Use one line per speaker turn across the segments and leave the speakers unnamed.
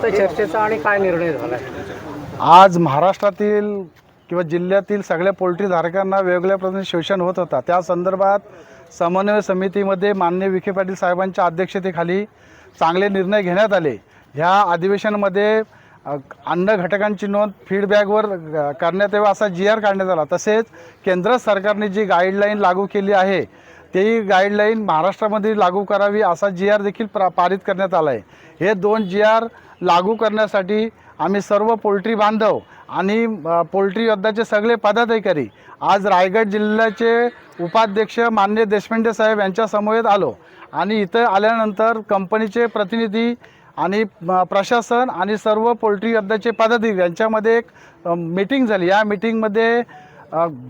झालं चर्चेचा आणि काय निर्णय झाला?
आज महाराष्ट्रातील किंवा जिल्ह्यातील सगळ्या पोल्ट्रीधारकांना वेगवेगळ्या प्रकारे शोषण होत होता. त्या संदर्भात समन्वय समितीमध्ये मान्य विखे पाटील साहेबांच्या अध्यक्षतेखाली चांगले निर्णय घेण्यात आले. ह्या अधिवेशनामध्ये अन्न घटकांची नोंद फीडबॅकवर करण्यात यावी असा जी आर काढण्यात आला. तसेच केंद्र सरकारने जी गाईडलाईन लागू केली आहे तेही गाईडलाईन महाराष्ट्रामध्ये लागू करावी असा जी आर देखील प्रा पारित करण्यात आला आहे हे दोन जी आर लागू करण्यासाठी आम्ही सर्व पोल्ट्री बांधव आणि पोल्ट्री योद्धाचे सगळे पदाधिकारी आज रायगड जिल्ह्याचे उपाध्यक्ष मान्य देशपांडे साहेब यांच्या समवेत आलो. आणि इथं आल्यानंतर कंपनीचे प्रतिनिधी आणि प्रशासन आणि सर्व पोल्ट्री योद्धाचे पदाधिकारी यांच्यामध्ये एक मीटिंग झाली. या मीटिंगमध्ये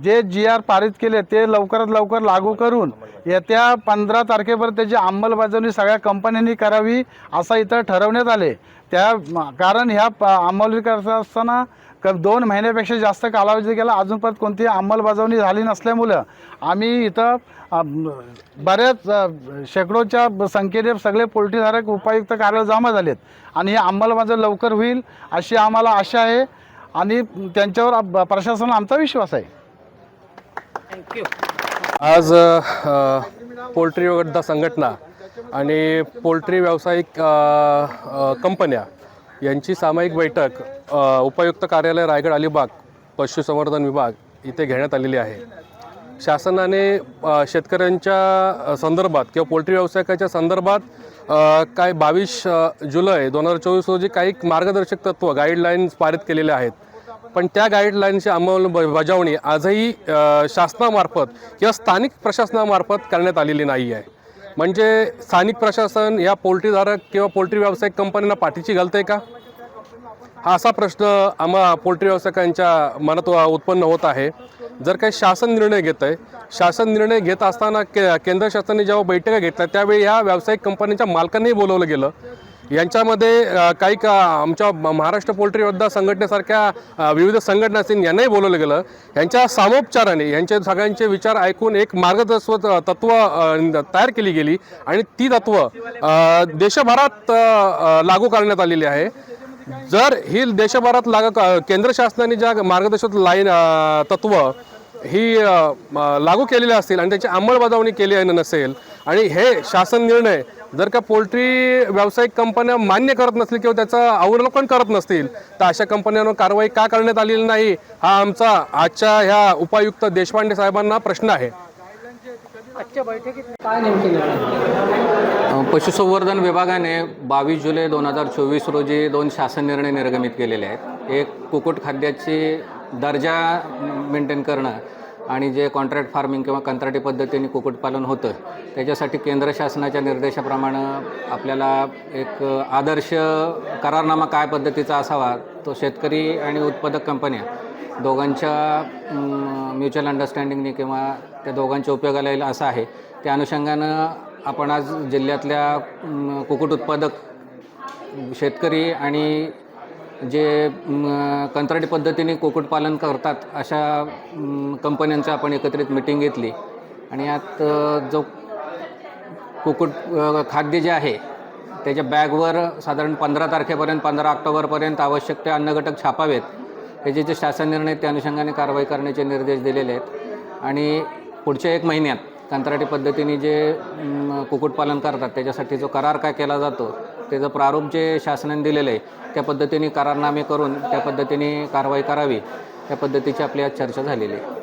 जे जी आर पारित केले ते लवकरात लवकर लागू करून येत्या पंधरा तारखेपर्यंत त्याची अंमलबजावणी सगळ्या कंपन्यांनी करावी असं इथं ठरवण्यात आले. त्या कारण ह्या प- अंमलबजावणी करत असताना क दोन महिन्यापेक्षा जास्त कालावधी गेला अजूनपर्यंत कोणतीही अंमलबजावणी झाली नसल्यामुळं आम्ही इथं बऱ्याच शेकडोच्या संख्येने सगळे पोल्ट्रीधारक उपायुक्त कार्यालय जमा झालेत. आणि ही अंमलबजावणी लवकर होईल अशी आम्हाला आशा आहे. आणि त्यांच्यावर अ, प्रशासनाला आमचा विश्वास आहे.
थँक्यू.
आज पोल्ट्री योद्धा संघटना आणि पोल्ट्री व्यावसायिक कंपन्या यांची सामायिक बैठक उपायुक्त कार्यालय रायगड अलिबाग पशुसंवर्धन विभाग इथे घेण्यात आलेली आहे. शासनाने शेतकऱ्यांच्या संदर्भात किंवा पोल्ट्री व्यावसायिकाच्या संदर्भात काय बावीस जुलै दोन हजार चोवीस रोजी काही मार्गदर्शक तत्व गाईडलाईन्स पारित केलेले आहेत. पण त्या गाईडलाईनची अंमलबजावणी आजही शासनामार्फत किंवा स्थानिक प्रशासनामार्फत करण्यात आलेली नाही आहे म्हणजे स्थानिक प्रशासन या पोल्ट्रीधारक किंवा पोल्ट्री व्यावसायिक कंपन्यांना पाठीची घालते का? हा असा प्रश्न आम्हा पोल्ट्री व्यावसायिकांच्या मनात उत्पन्न होत आहे. जर काही शासन निर्णय घेत आहे शासन निर्णय घेत असताना के केंद्र शासनाने जेव्हा बैठका घेतल्या त्यावेळी या व्यावसायिक कंपन्यांच्या मालकांनाही बोलवलं गेलं. यांच्यामध्ये काही का आमच्या महाराष्ट्र पोल्ट्री योद्धा संघटनेसारख्या विविध संघटना असतील यांनाही बोलवलं गेलं. यांच्या सामोपचाराने यांचे सगळ्यांचे विचार ऐकून एक मार्गदर्शक तत्व तयार केली गेली आणि ती तत्व देशभरात लागू करण्यात आलेली आहे. जर ही देशभरात लाग केंद्र शासनाने ज्या मार्गदर्शक लाईन तत्व ही लागू केलेली असतील आणि त्याची अंमलबजावणी केली नसेल आणि हे शासन निर्णय जर का पोल्ट्री व्यावसायिक कंपन्या मान्य करत नसतील किंवा त्याचं अवलोकन करत नसतील तर अशा कंपन्यांवर कारवाई का करण्यात आलेली नाही हा आमचा आजच्या ह्या उपायुक्त देशपांडे साहेबांना प्रश्न आहे.
आजच्या बैठकीत काय नेमके
पशुसंवर्धन विभागाने बावीस जुलै दोन हजार चोवीस रोजी दोन शासन निर्णय निर्गमित केलेले आहेत. एक कुक्कुट खाद्याची दर्जा मेंटेन करणं आणि जे कॉन्ट्रॅक्ट फार्मिंग किंवा कंत्राटी पद्धतीने कुक्कुटपालन होतं त्याच्यासाठी केंद्र शासनाच्या निर्देशाप्रमाणे आपल्याला एक आदर्श करारनामा काय पद्धतीचा असावा तो शेतकरी आणि उत्पादक कंपन्या दोघांच्या म्युच्युअल अंडरस्टँडिंगने किंवा त्या दोघांच्या उपयोगाला येईल असं आहे. त्या अनुषंगानं आपण आज जिल्ह्यातल्या कुक्कुट उत्पादक शेतकरी आणि जे कंत्राटी पद्धतीने कुक्कुटपालन करतात अशा कंपन्यांचं आपण एकत्रित मिटिंग घेतली. आणि यात जो कुक्कुट खाद्य जे आहे त्याच्या बॅगवर साधारण पंधरा तारखेपर्यंत पंधरा ऑक्टोबरपर्यंत आवश्यक ते अन्नघटक छापावेत. त्याचे जे शासन निर्णय त्या अनुषंगाने कारवाई करण्याचे निर्देश दिलेले आहेत. आणि पुढच्या एक महिन्यात कंत्राटी पद्धतीने जे कुक्कुटपालन करतात त्याच्यासाठी जो करार काय केला जातो त्याचं प्रारूप जे शासनाने दिलेलं आहे त्या पद्धतीने करारनामे करून त्या पद्धतीने कारवाई करावी त्या पद्धतीची आपली आज चर्चा झालेली आहे.